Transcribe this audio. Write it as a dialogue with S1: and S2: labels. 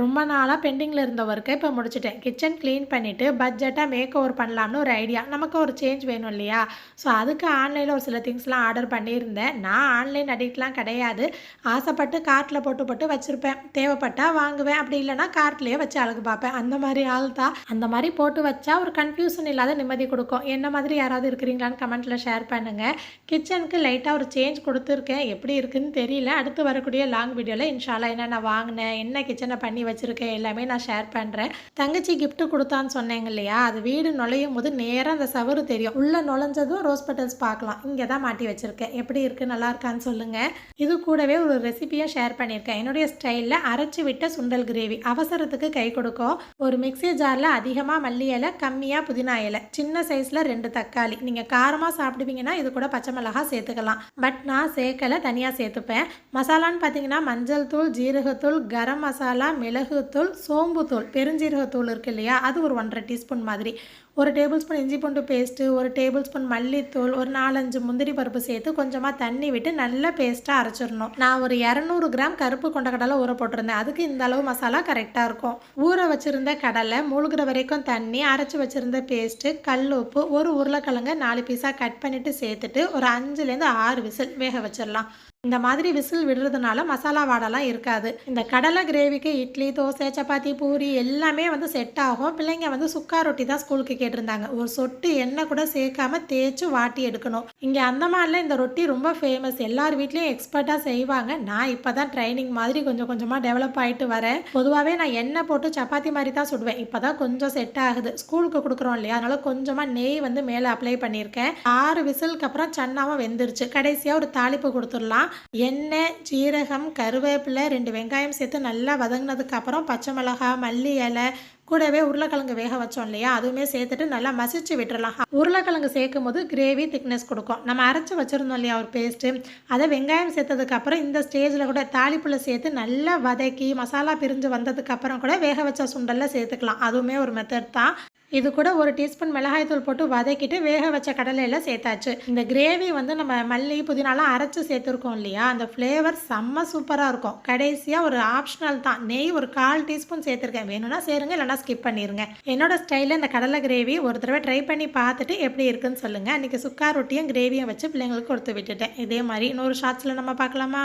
S1: ரொம்ப நாளாக பெண்டிங்கில் இருந்த ஒர்க்கை இப்போ முடிச்சிட்டேன். கிச்சன் க்ளீன் பண்ணிவிட்டு பட்ஜெட்டாக மேக் ஓவர் பண்ணலாம்னு ஒரு ஐடியா நமக்கு ஒரு சேஞ்ச் வேணும் இல்லையா? ஸோ அதுக்கு ஆன்லைனில் ஒரு சில திங்ஸ்லாம் ஆர்டர் பண்ணியிருந்தேன். நான் ஆன்லைன் அடிக்ட்லாம் கிடையாது. ஆசைப்பட்டு கார்ட்டில் போட்டு போட்டு வச்சுருப்பேன். தேவைப்பட்டால் வாங்குவேன். அப்படி இல்லைனா கார்ட்லேயே வச்சு அழகு பார்ப்பேன். அந்த மாதிரி ஆள் தான். அந்த மாதிரி போட்டு வச்சா ஒரு கன்ஃபியூஷன் இல்லாத நிம்மதி கொடுக்கும். என்ன மாதிரி யாராவது இருக்கிறீங்களான்னு கமெண்ட்டில் ஷேர் பண்ணுங்கள் கிச்சனுக்கு லைட்டாக ஒரு சேஞ்ச் கொடுத்துருக்கேன். எப்படி இருக்குதுன்னு தெரியல. அடுத்து வரக்கூடிய லாங் வீடியோவில் இன்ஷாலாக என்னென்ன வாங்கினேன் என்ன கிச்சனை பண்ணி வச்சுருக்கேன். எல்லாமே நான் ஷேர் பண்ணுறேன் தங்கச்சி கிஃப்ட் கொடுத்தான்னு சொன்னேங்க இல்லையா? அது வீடு நுழையும் போது நேராக அந்த சவறு தெரியும். உள்ளே நுழைஞ்சதும் ரோஸ் பெட்டல்ஸ் பார்க்கலாம். இங்கே தான் மாட்டி வச்சுருக்கேன். எப்படி இருக்குது நல்லா இருக்கான்னு சொல்லுங்கள் இது கூடவே ஒரு ரெசிபியாக ஷேர் பண்ணியிருக்கேன். என்னுடைய ஸ்டைலில் அரைச்சி விட்ட சுண்டல் கிரேவி அவசரத்துக்கு கை கொடுக்கும். ஒரு மிக்ஸி ஜாரில் அதிகமாக மல்லி இலை கம்மியாக புதினா இலை. சின்ன சைஸில் ரெண்டு தக்காளி. நீங்கள் காரமாக சாப்பிடுவீங்கன்னா இது கூட பச்சை மிளகாய் சேர்த்துக்கலாம். பட் நான் சேர்க்கலை தனியாக சேர்த்துப்பேன். மசாலான்னு பார்த்தீங்கன்னா மஞ்சள் தூள் ஜீரகத்தூள் கரம் மசாலா மிளகுத்தூள் சோம்புத்தூள் பெருஞ்சீரகத்தூள் இருக்குது இல்லையா? அது ஒரு ஒன்றரை டீஸ்பூன் மாதிரி. ஒரு டேபிள் ஸ்பூன் இஞ்சி பூண்டு பேஸ்ட்டு ஒரு டேபிள் ஸ்பூன் மல்லித்தூள் ஒரு நாலஞ்சு முந்திரி பருப்பு சேர்த்து கொஞ்சமாக தண்ணி விட்டு நல்லா பேஸ்ட்டாக அரைச்சிடணும். நான் ஒரு இரநூறு கிராம் கருப்பு கொண்ட கடலை ஊற போட்டிருந்தேன். அதுக்கு இந்த அளவு மசாலா கரெக்டாக இருக்கும். ஊற வச்சுருந்த கடலை மூழ்கிற வரைக்கும் தண்ணி அரைச்சி வச்சுருந்த பேஸ்ட்டு கல் உப்பு ஒரு உருளைக்கிழங்க நாலு பீஸாக கட் பண்ணிவிட்டு சேர்த்துட்டு ஒரு அஞ்சுலேருந்து ஆறு விசில் வேக வச்சிடலாம். இந்த மாதிரி விசில் விடுறதுனால மசாலா வாடெல்லாம் இருக்காது. இந்த கடலை கிரேவிக்கு இட்லி தோசை சப்பாத்தி பூரி எல்லாமே வந்து செட் ஆகும். பிள்ளைங்க வந்து சுக்கா ரொட்டி தான் ஸ்கூலுக்கு கேட்டிருந்தாங்க. ஒரு சொட்டு எண்ணெய் கூட சேர்க்காம தேய்ச்சி வாட்டி எடுக்கணும். இங்கே அந்தமானில் இந்த ரொட்டி ரொம்ப ஃபேமஸ் எல்லார் வீட்லேயும் எக்ஸ்பர்ட்டாக செய்வாங்க. நான் இப்போ தான் ட்ரைனிங் மாதிரி கொஞ்சம் கொஞ்சமாக டெவலப் ஆகிட்டு வரேன். பொதுவாகவே நான் எண்ணெய் போட்டு சப்பாத்தி மாதிரி தான் சுடுவேன். இப்போ தான் கொஞ்சம் செட் ஆகுது. ஸ்கூலுக்கு கொடுக்குறோம் இல்லையா? அதனால கொஞ்சமாக நெய் வந்து மேலே அப்ளை பண்ணியிருக்கேன். ஆறு விசிலுக்கு அப்புறம் சன்னாவும் வெந்துருச்சு. கடைசியாக ஒரு தாளிப்பு கொடுத்துடலாம். எண்ணெய் ஜீரகம் கருவேப்பிலை ரெண்டு வெங்காயம் சேர்த்து நல்லா வதங்கினதுக்கு அப்புறம் பச்சை மிளகாய் மல்லி இலை கூடவே உருளைக்கிழங்கு வேக வச்சோம் இல்லையா? அதுவுமே சேர்த்துட்டு நல்லா மசிச்சு விட்டுறலாம். உருளைக்கிழங்கு சேர்க்கும் போது கிரேவி திக்னஸ் கொடுக்கும். நம்ம அரைச்சி வச்சுருந்தோம் இல்லையா ஒரு பேஸ்ட்டு அதை வெங்காயம் சேர்த்ததுக்கப்புறம் இந்த ஸ்டேஜில் கூட தாளிப்புல சேர்த்து நல்லா வதக்கி மசாலா பிரிஞ்சு வந்ததுக்கப்புறம் கூட வேக வச்ச சுண்டலில் சேர்த்துக்கலாம். அதுவுமே ஒரு மெத்தட் தான். இது கூட ஒரு டீஸ்பூன் மிளகாய்த்தூள் போட்டு வதக்கிட்டு வேக வச்ச கடலையில் சேர்த்தாச்சு. இந்த கிரேவி வந்து நம்ம மல்லி புதினாலாம் அரைச்சு சேர்த்துருக்கோம் இல்லையா? அந்த ஃப்ளேவர் செம்ம சூப்பராக இருக்கும். கடைசியாக ஒரு ஆப்ஷனல் தான். நெய் ஒரு கால் டீஸ்பூன் சேர்த்துருக்கேன். வேணும்னா சேருங்க இல்லைனா ஸ்கிப் பண்ணிடுங்க என்னோட ஸ்டைலில் இந்த கடலை கிரேவி ஒரு தடவை ட்ரை பண்ணி பார்த்துட்டு எப்படி இருக்குன்னு சொல்லுங்கள் அன்றைக்கி சுக்கா ரொட்டியும் கிரேவியும் வச்சு பிள்ளைங்களுக்கு கொடுத்து விட்டுட்டேன். இதே மாதிரி இன்னொரு ஷார்ட்ஸில் நம்ம பார்க்கலாமா?